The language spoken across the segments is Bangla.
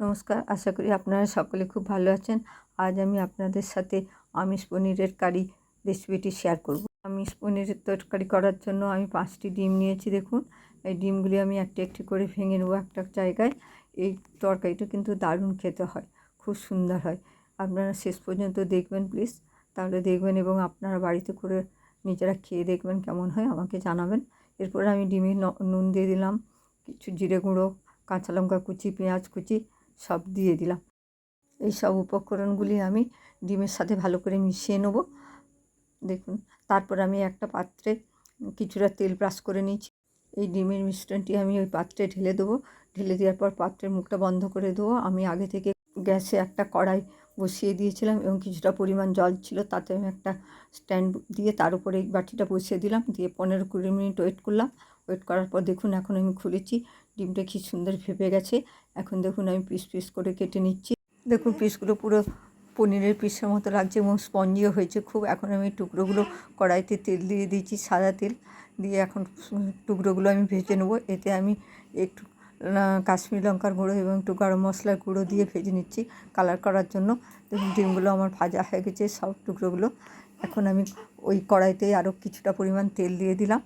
নমস্কার, আশা করি আপনারা সকলে খুব ভালো আছেন। আজ আমি আপনাদের সাথে আমিষ পনিরের কারি রেসিপিটি শেয়ার করব। আমিষ পনিরের তরকারি করার জন্য আমি পাঁচটি ডিম নিয়েছি, দেখুন। এই ডিমগুলি আমি একটি একটি করে ভেঙে নেব একটা জায়গায়। এই তরকারিটা কিন্তু দারুণ খেতে হয়, খুব সুন্দর হয়। আপনারা শেষ পর্যন্ত দেখবেন, প্লিজ। তাহলে দেখবেন এবং আপনারা বাড়িতে করে নিজেরা খেয়ে দেখবেন কেমন হয়, আমাকে জানাবেন। এরপরে আমি ডিমে নুন দিয়ে দিলাম, কিছু জিরে গুঁড়ো, কাঁচা লঙ্কা কুচি, পেঁয়াজ কুচি সব দিয়ে দিলাম। এই সব উপকরণগুলি আমি ডিমের সাথে ভালো করে মিশিয়ে নেব। দেখুন, তারপর আমি একটা পাত্রে কিছুটা তেল ব্রাশ করে নিয়েছি। এই ডিমের মিশ্রণটি আমি ওই পাত্রে ঢেলে দেবো। ঢেলে দেওয়ার পর পাত্রের মুখটা বন্ধ করে দেবো। আমি আগে থেকে গ্যাসে একটা কড়াই বসিয়ে দিয়েছিলাম এবং কিছুটা পরিমাণ জল ছিল, তাতে আমি একটা স্ট্যান্ড দিয়ে তার উপরে এই বাটিটা বসিয়ে দিলাম। দিয়ে পনেরো কুড়ি মিনিট ওয়েট করলাম। ওয়েট করার পর দেখুন এখন আমি খুলেছি, ডিমটা কি সুন্দর ভেপে গেছে। এখন দেখুন আমি পিস পিস করে কেটে নিচ্ছি। দেখুন পিসগুলো পুরো পনিরের পিসের মতো লাগছে এবং স্পঞ্জিও হয়েছে খুব। এখন আমি টুকরোগুলো কড়াইতে তেল দিয়ে দিয়েছি, সাদা তেল দিয়ে এখন টুকরোগুলো আমি ভেজে নেব। এতে আমি একটু কাশ্মীরি লঙ্কার গুঁড়ো এবং একটু গরম মশলার গুঁড়ো দিয়ে ভেজে নিচ্ছি কালার করার জন্য। দেখুন ডিমগুলো আমার ভাজা হয়ে গেছে সব টুকরোগুলো। এখন আমি ওই কড়াইতে আরও কিছুটা পরিমাণ তেল দিয়ে দিলাম।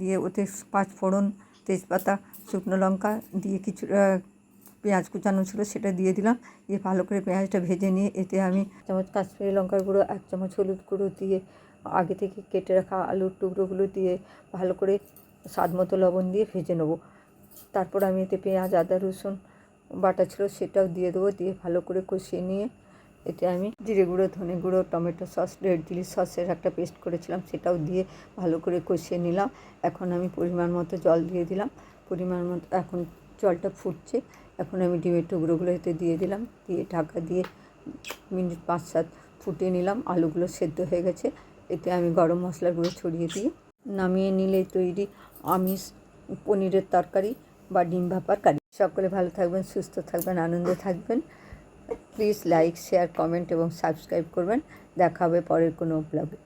দিয়ে ওতে পাঁচ ফোড়ন তেজপাতা, শুকনো লঙ্কা দিয়ে কিছু পেঁয়াজ কুচানো ছিল সেটা দিয়ে দিলাম। দিয়ে ভালো করে পেঁয়াজটা ভেজে নিয়ে এতে আমি চামচ কাশ্মীরি লঙ্কার গুঁড়ো, এক চামচ হলুদ গুঁড়ো দিয়ে আগে থেকে কেটে রাখা আলুর টুকরোগুলো দিয়ে ভালো করে স্বাদ মতো লবণ দিয়ে ভেজে নেব। তারপর আমি এতে পেঁয়াজ, আদা, রসুন বাটা ছিল সেটাও দিয়ে দেবো। দিয়ে ভালো করে কষিয়ে নিয়ে এতে আমি জিরে গুঁড়ো, ধনে গুঁড়ো, টমেটো সস, রেড চিলি সসের একটা পেস্ট করেছিলাম, সেটাও দিয়ে ভালো করে কষিয়ে নিলাম। এখন আমি পরিমাণ মতো জল দিয়ে দিলাম। পরিমাণ মতো এখন জলটা ফুটছে। এখন আমি ডিমের টুকরোগুলো এতে দিয়ে দিলাম। দিয়ে ঢাকা দিয়ে মিনিট পাঁচ সাত ফুটিয়ে নিলাম। আলুগুলো সেদ্ধ হয়ে গেছে। এতে আমি গরম মশলার গুঁড়ো ছড়িয়ে দিয়ে নামিয়ে নিলে তৈরি আমিষ পনিরের তরকারি বা ডিম ভাপার কারি। সকলে ভালো থাকবেন, সুস্থ থাকবেন, আনন্দে থাকবেন। প্লিজ লাইক শেয়ার কমেন্ট এবং সাবস্ক্রাইব করবেন। দেখা হবে পরের কোনো ব্লগে